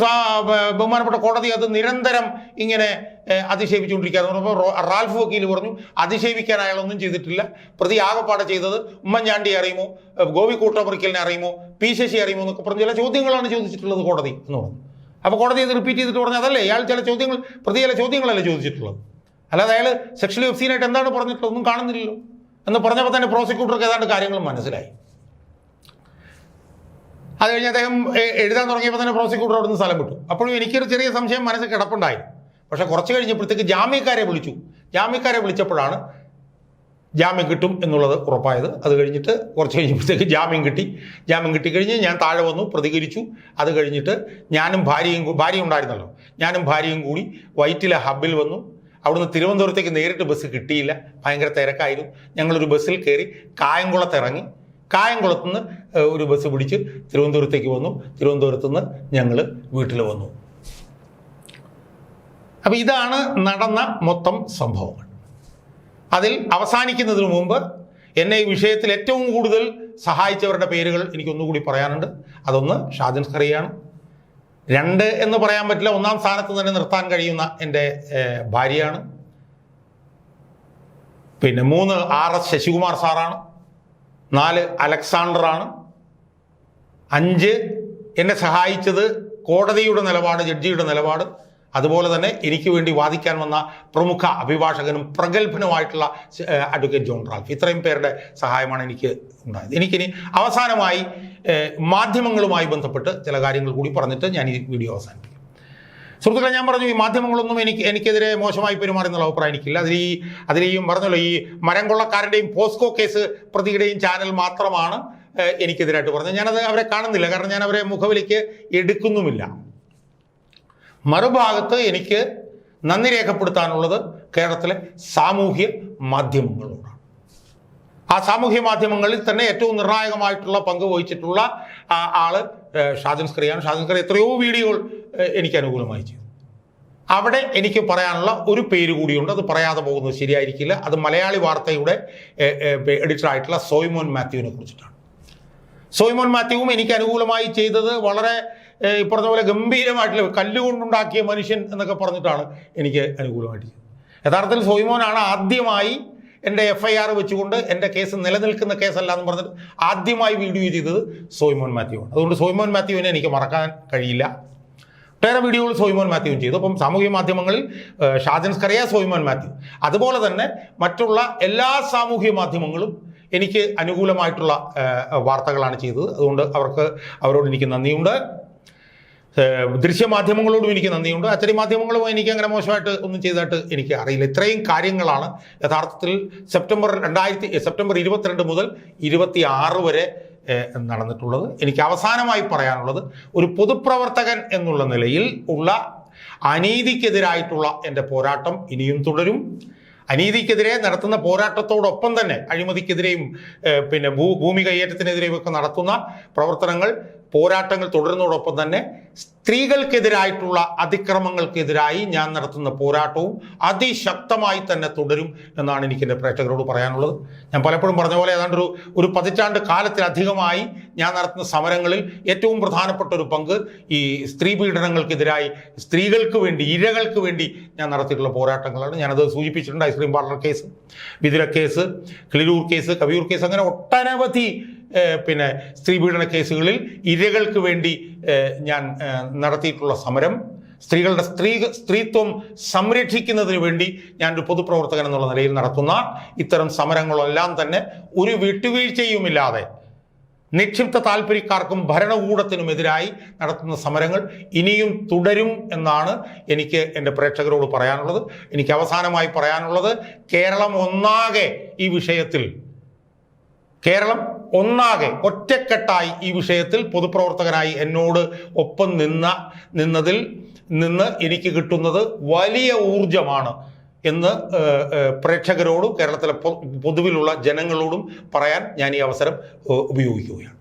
ബഹുമാനപ്പെട്ട കോടതി അത് നിരന്തരം ഇങ്ങനെ ഏഹ്, അധിക്ഷേപിച്ചുകൊണ്ടിരിക്കുകയെന്ന് പറഞ്ഞപ്പോൾ റാൽഫ് വക്കീൽ പറഞ്ഞു അധിക്ഷേപിക്കാൻ അയാളൊന്നും ചെയ്തിട്ടില്ല. പ്രതി ആകപ്പാടെ ചെയ്തത് ഉമ്മൻചാണ്ടി അറിയുമോ? ഗോപി കൂട്ടമുറിക്കലിനെ അറിയുമോ? പി ശശി അറിയുമോ? എന്നൊക്കെ പറഞ്ഞ് ചില ചോദ്യങ്ങളാണ് ചോദിച്ചിട്ടുള്ളത് കോടതി എന്ന് പറഞ്ഞു. അപ്പോൾ കോടതി ഇത് റിപ്പീറ്റ് ചെയ്തിട്ട് പറഞ്ഞു അതല്ലേ ഇയാൾ ചില ചോദ്യങ്ങൾ പ്രതി ചില ചോദ്യങ്ങളല്ലേ ചോദിച്ചിട്ടുള്ളത്? അല്ലാതെ അയാൾ സെക്ഷലി ഒബ്സീനായിട്ട് എന്താണ് പറഞ്ഞിട്ടുള്ളത് ഒന്നും കാണുന്നില്ലല്ലോ. എന്ന് പറഞ്ഞപ്പോൾ തന്നെ പ്രോസിക്യൂട്ടർക്ക് ഏതാണ്ട് കാര്യങ്ങൾ മനസ്സിലായി. അത് കഴിഞ്ഞ് അദ്ദേഹം എഴുതാൻ തുടങ്ങിയപ്പോൾ തന്നെ പ്രോസിക്യൂട്ടർ അവിടെ നിന്ന് സ്ഥലം വിട്ടു. അപ്പോഴും എനിക്കൊരു ചെറിയ സംശയം മനസ്സിൽ കിടപ്പുണ്ടായി. പക്ഷേ കുറച്ച് കഴിഞ്ഞപ്പോഴത്തേക്ക് ജാമ്യക്കാരെ വിളിച്ചു. ജാമ്യക്കാരെ വിളിച്ചപ്പോഴാണ് ജാമ്യം കിട്ടും എന്നുള്ളത് ഉറപ്പായത്. അത് കഴിഞ്ഞിട്ട് കുറച്ച് കഴിഞ്ഞപ്പോഴത്തേക്ക് ജാമ്യം കിട്ടി. ജാമ്യം കിട്ടിക്കഴിഞ്ഞ് ഞാൻ താഴെ വന്നു പ്രതികരിച്ചു. അത് കഴിഞ്ഞിട്ട് ഞാനും ഭാര്യയും ഭാര്യ ഉണ്ടായിരുന്നല്ലോ. ഞാനും ഭാര്യയും കൂടി വൈറ്റിലെ ഹബ്ബിൽ വന്നു. അവിടുന്ന് തിരുവനന്തപുരത്തേക്ക് നേരിട്ട് ബസ് കിട്ടിയില്ല. ഭയങ്കര തിരക്കായിരുന്നു. ഞങ്ങളൊരു ബസ്സിൽ കയറി കായംകുളത്ത് ഇറങ്ങി കായംകുളത്ത് നിന്ന് ഒരു ബസ് പിടിച്ച് തിരുവനന്തപുരത്തേക്ക് വന്നു. തിരുവനന്തപുരത്ത് നിന്ന് ഞങ്ങൾ വീട്ടിൽ വന്നു. അപ്പോൾ ഇതാണ് നടന്ന മൊത്തം സംഭവങ്ങൾ. അതിൽ അവസാനിക്കുന്നതിന് മുമ്പ് എന്നെ ഈ വിഷയത്തിൽ ഏറ്റവും കൂടുതൽ സഹായിച്ചവരുടെ പേരുകൾ എനിക്കൊന്നുകൂടി പറയാനുണ്ട്. അതൊന്ന് ഷാജൻ സ്കറിയാണ് രണ്ട് എന്ന് പറയാൻ പറ്റില്ല ഒന്നാം സ്ഥാനത്ത് തന്നെ നിർത്താൻ കഴിയുന്ന എന്റെ ഭാര്യയാണ്. പിന്നെ മൂന്ന് ആർ എസ് ശശികുമാർ സാറാണ്. നാല് അലക്സാണ്ടറാണ്. അഞ്ച് എന്നെ സഹായിച്ചത് കോടതിയുടെ നിലപാട് ജഡ്ജിയുടെ നിലപാട്. അതുപോലെ തന്നെ എനിക്ക് വേണ്ടി വാദിക്കാൻ വന്ന പ്രമുഖ അഭിഭാഷകനും പ്രഗത്ഭനുമായിട്ടുള്ള അഡ്വക്കേറ്റ് ജോൺ റാൽഫ്. ഇത്രയും പേരുടെ സഹായമാണ് എനിക്ക് ഉണ്ടായത്. എനിക്കിനി അവസാനമായി മാധ്യമങ്ങളുമായി ബന്ധപ്പെട്ട് ചില കാര്യങ്ങൾ കൂടി പറഞ്ഞിട്ട് ഞാൻ ഈ വീഡിയോ അവസാനിപ്പിക്കും. സുഹൃത്തുക്കളെ ഞാൻ പറഞ്ഞു ഈ മാധ്യമങ്ങളൊന്നും എനിക്ക് എനിക്കെതിരെ മോശമായി പെരുമാറി എന്നുള്ള അഭിപ്രായം എനിക്കില്ല. അതിൽ ഈ അതിൽ ഈ പറഞ്ഞല്ലോ ഈ മരം കൊള്ളക്കാരന്റെയും പോസ്കോ കേസ് പ്രതിയുടെയും ചാനൽ മാത്രമാണ് എനിക്കെതിരായിട്ട് പറഞ്ഞത്. ഞാനത് അവരെ കാണുന്നില്ല. കാരണം ഞാൻ അവരെ മുഖവിലേക്ക് എടുക്കുന്നുമില്ല. മറുഭാഗത്ത് എനിക്ക് നന്ദി രേഖപ്പെടുത്താനുള്ളത് കേരളത്തിലെ സാമൂഹ്യ മാധ്യമങ്ങളോടാണ്. ആ സാമൂഹ്യ മാധ്യമങ്ങളിൽ തന്നെ ഏറ്റവും നിർണായകമായിട്ടുള്ള പങ്ക് വഹിച്ചിട്ടുള്ള ആൾ ഷാജൻ സ്ക്രിയാണ് ഷാജൻ എത്രയോ വീഡിയോകൾ എനിക്ക് അനുകൂലമായി ചെയ്തു. അവിടെ എനിക്ക് പറയാനുള്ള ഒരു പേര് കൂടിയുണ്ട്. അത് പറയാതെ പോകുന്നത് ശരിയായിരിക്കില്ല. അത് മലയാളി വാർത്തയുടെ എഡിറ്ററായിട്ടുള്ള സോയ്മോൻ മാത്യുവിനെ കുറിച്ചിട്ടാണ്. സോയ്മോൻ മാത്യുവും എനിക്ക് അനുകൂലമായി ചെയ്തത് വളരെ ഇപ്പുറത്തെ പോലെ ഗംഭീരമായിട്ടുള്ള കല്ലുകൊണ്ടുണ്ടാക്കിയ മനുഷ്യൻ എന്നൊക്കെ പറഞ്ഞിട്ടാണ് എനിക്ക് അനുകൂലമായിട്ട് ചെയ്തത്. യഥാർത്ഥത്തിൽ സോയ്മോനാണ് ആദ്യമായി എന്റെ എഫ് ഐ ആർ വെച്ചുകൊണ്ട് എന്റെ കേസ് നിലനിൽക്കുന്ന കേസല്ല എന്ന് പറഞ്ഞിട്ട് ആദ്യമായി വീഡിയോ ചെയ്തത് സോയ്മോൻ മാത്യുവാണ്. അതുകൊണ്ട് സോയ്മോൻ മാത്യുവിനെ എനിക്ക് മറക്കാൻ കഴിയില്ല. ഒട്ടേറെ വീഡിയോകൾ സോയിമോൻ മാത്യുവും ചെയ്തു. അപ്പം സാമൂഹ്യ മാധ്യമങ്ങളിൽ ഷാജൻസ് ഷാജൻ സോയിമോൻ മാത്യു. അതുപോലെ തന്നെ മറ്റുള്ള എല്ലാ സാമൂഹ്യ മാധ്യമങ്ങളും എനിക്ക് അനുകൂലമായിട്ടുള്ള വാർത്തകളാണ് ചെയ്തത്. അതുകൊണ്ട് അവർക്ക് അവരോട് എനിക്ക് നന്ദിയുണ്ട്. ദൃശ്യമാധ്യമങ്ങളോടും എനിക്ക് നന്ദിയുണ്ട്. അച്ചടി മാധ്യമങ്ങളും എനിക്ക് അങ്ങനെ മോശമായിട്ട് ഒന്നും ചെയ്തതായിട്ട് എനിക്ക് അറിയില്ല. ഇത്രയും കാര്യങ്ങളാണ് യഥാർത്ഥത്തിൽ സെപ്റ്റംബർ രണ്ടായിരത്തി സെപ്റ്റംബർ ഇരുപത്തിരണ്ട് മുതൽ ഇരുപത്തി വരെ നടന്നിട്ടുള്ളത്. എനിക്ക് അവസാനമായി പറയാനുള്ളത് ഒരു പൊതുപ്രവർത്തകൻ എന്നുള്ള നിലയിൽ ഉള്ള അനീതിക്കെതിരായിട്ടുള്ള എന്റെ പോരാട്ടം ഇനിയും തുടരും. അനീതിക്കെതിരെ നടത്തുന്ന പോരാട്ടത്തോടൊപ്പം തന്നെ അഴിമതിക്കെതിരെയും പിന്നെ ഭൂ ഭൂമി കയ്യേറ്റത്തിനെതിരെയും ഒക്കെ നടത്തുന്ന പ്രവർത്തനങ്ങൾ പോരാട്ടങ്ങൾ തുടരുന്നതോടൊപ്പം തന്നെ സ്ത്രീകൾക്കെതിരായിട്ടുള്ള അതിക്രമങ്ങൾക്കെതിരായി ഞാൻ നടത്തുന്ന പോരാട്ടവും അതിശക്തമായി തന്നെ തുടരും എന്നാണ് എനിക്ക് എന്റെ പ്രേക്ഷകരോട് പറയാനുള്ളത്. ഞാൻ പലപ്പോഴും പറഞ്ഞ പോലെ ഏതാണ്ട് ഒരു ഒരു പതിറ്റാണ്ട് കാലത്തിലധികമായി ഞാൻ നടത്തുന്ന സമരങ്ങളിൽ ഏറ്റവും പ്രധാനപ്പെട്ട ഒരു പങ്ക് ഈ സ്ത്രീ പീഡനങ്ങൾക്കെതിരായി സ്ത്രീകൾക്ക് വേണ്ടി ഇരകൾക്ക് വേണ്ടി ഞാൻ നടത്തിയിട്ടുള്ള പോരാട്ടങ്ങളാണ്. ഞാനത് സൂചിപ്പിച്ചിട്ടുണ്ട് ice cream parlour case Vithura case Kiliroor case Kaviyoor case അങ്ങനെ ഒട്ടനവധി പിന്നെ സ്ത്രീ പീഡന കേസുകളിൽ ഇരകൾക്ക് വേണ്ടി ഞാൻ നടത്തിയിട്ടുള്ള സമരം സ്ത്രീകളുടെ സ്ത്രീ സ്ത്രീത്വം സംരക്ഷിക്കുന്നതിന് വേണ്ടി ഞാൻ ഒരു പൊതുപ്രവർത്തകൻ എന്നുള്ള നിലയിൽ നടത്തുന്ന ഇത്തരം സമരങ്ങളെല്ലാം തന്നെ ഒരു വിട്ടുവീഴ്ചയുമില്ലാതെ നിക്ഷിപ്ത താല്പര്യക്കാർക്കും ഭരണകൂടത്തിനുമെതിരായി നടത്തുന്ന സമരങ്ങൾ ഇനിയും തുടരും എന്നാണ് എനിക്ക് എന്റെ പ്രേക്ഷകരോട് പറയാനുള്ളത്. എനിക്ക് അവസാനമായി പറയാനുള്ളത് കേരളം ഒന്നാകെ ഈ വിഷയത്തിൽ കേരളം ഒന്നാകെ ഒറ്റക്കെട്ടായി ഈ വിഷയത്തിൽ പൊതുപ്രവർത്തകനായി എന്നോട് ഒപ്പം നിന്ന നിന്നതിൽ നിന്ന് എനിക്ക് കിട്ടുന്നത് വലിയ ഊർജമാണ് എന്ന് പ്രേക്ഷകരോടും കേരളത്തിലെ പൊതുവിലുള്ള ജനങ്ങളോടും പറയാൻ ഞാൻ ഈ അവസരം ഉപയോഗിക്കുകയാണ്.